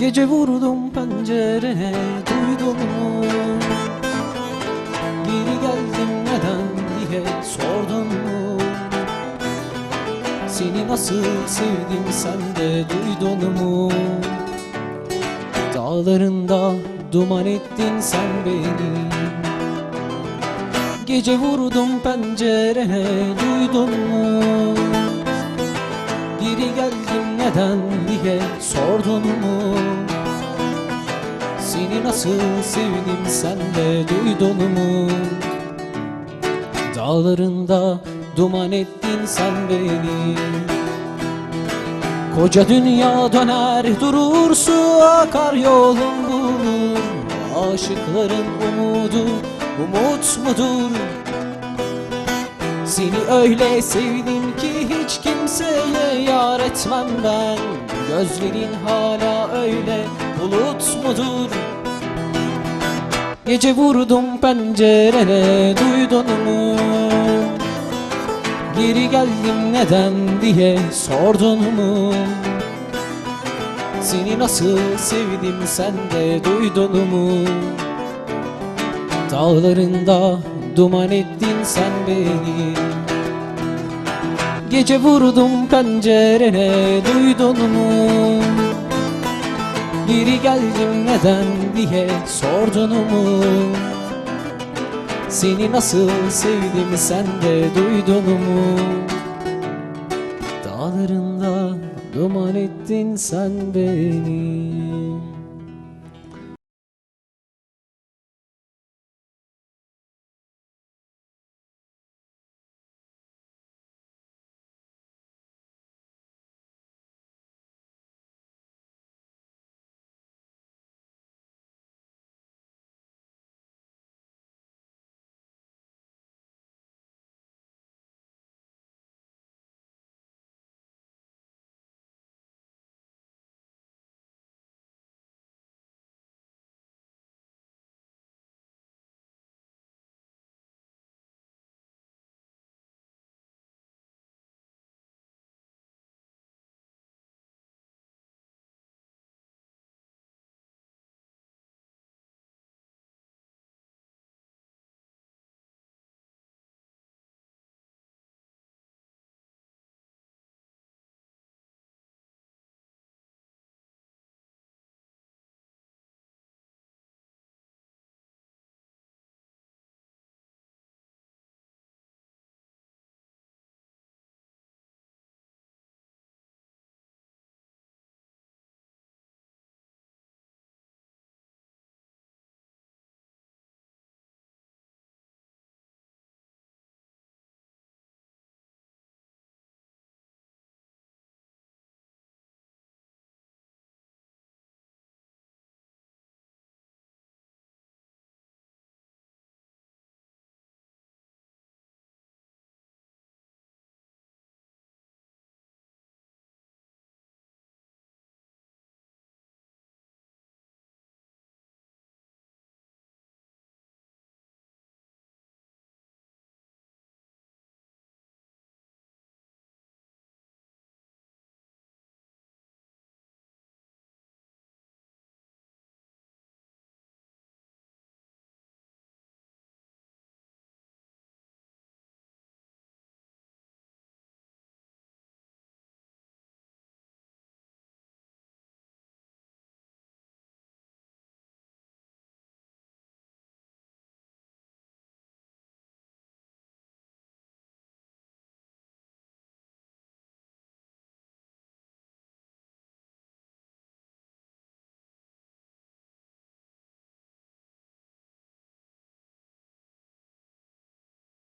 Gece vurdum pencerene duydun mu? Geri geldim neden diye sordun mu? Seni nasıl sevdim sen de duydun mu? Dağlarında duman ettin sen beni Gece vurdum pencerene duydun mu? Geri geldim neden diye sordun mu? Seni nasıl sevdim sen de duydun mu? Dağlarında duman ettin sen beni Koca dünya döner durur su akar yolun bulur Aşıkların umudu umut mudur? Seni öyle sevdim ki hiç kimseye yar etmem ben Gözlerin hala öyle bulut mudur? Gece vurdum pencerene duydun mu? Geri geldim neden diye sordun mu? Seni nasıl sevdim sen de duydun mu? Dağlarında duman ettin sen beni Gece vurdum pencerene duydun mu? Geri geldim neden diye sordun mu? Seni nasıl sevdim sen de duydun mu? Dağlarında duman ettin sen beni